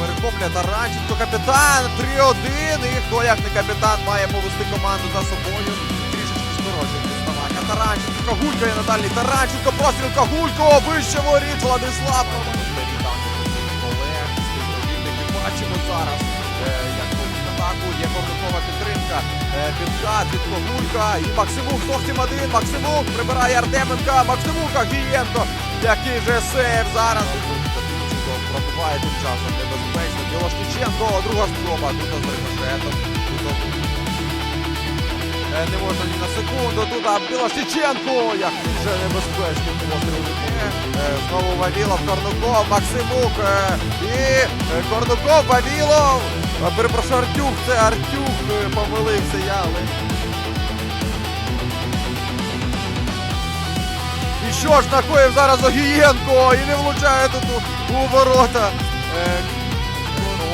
перехоплює Таранченко, капітан 3-1. І хто як не капітан має повести команду за собою. Трішечки скорочує відставання. Таранченко, Кагулько є на. Таранченко, простріл Кагулько, вище воріт, Владислав. Коментарі там колег. Бачимо зараз, е, як атаку, є поверхова підтримка. Е, Підкат від Когулька і Максимук зовсім один. Максимук прибирає Артеменка. Максимука Гієнко. Який же сейв зараз. Пробиває тим часом небезпечно. Білошніченко, друга спроба. Тут з рикошетом. Не можна ні на секунду. Тут а, Білошніченко. Який же небезпечний постріл. Е, Знову Вавілов, Корнуков, Максимук. е, І е, Корнуков, Вавілов. Перепрошую, Артюх, це Артюх. е, Помилився я, але. Що ж накоїв зараз Огієнко і не влучає тут у, у ворота. Е,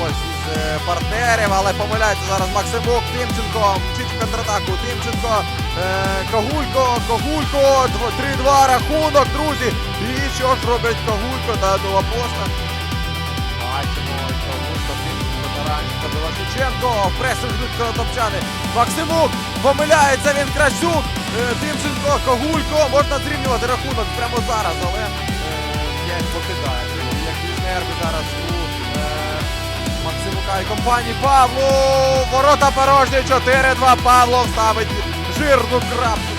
ось із е, партнерів, але помиляється зараз Максимук, Тимченко, в контратаку, Тимченко, е, Когулько, Когулько, 3-2 рахунок, друзі. І що ж робить Когулько та нова поста? Бачимо, Когулько, Тимченко, Таранченко, Білошниченко, пресинг йдуть конотопчани. Максимук, помиляється він Красюк, Тимченко, Когулько, можна зрівнювати рахунок прямо зараз, але м'яч покидає. Які нерви зараз у е, Максимука і компанії Павло. Ворота порожні 4-2. Павло ставить жирну крапку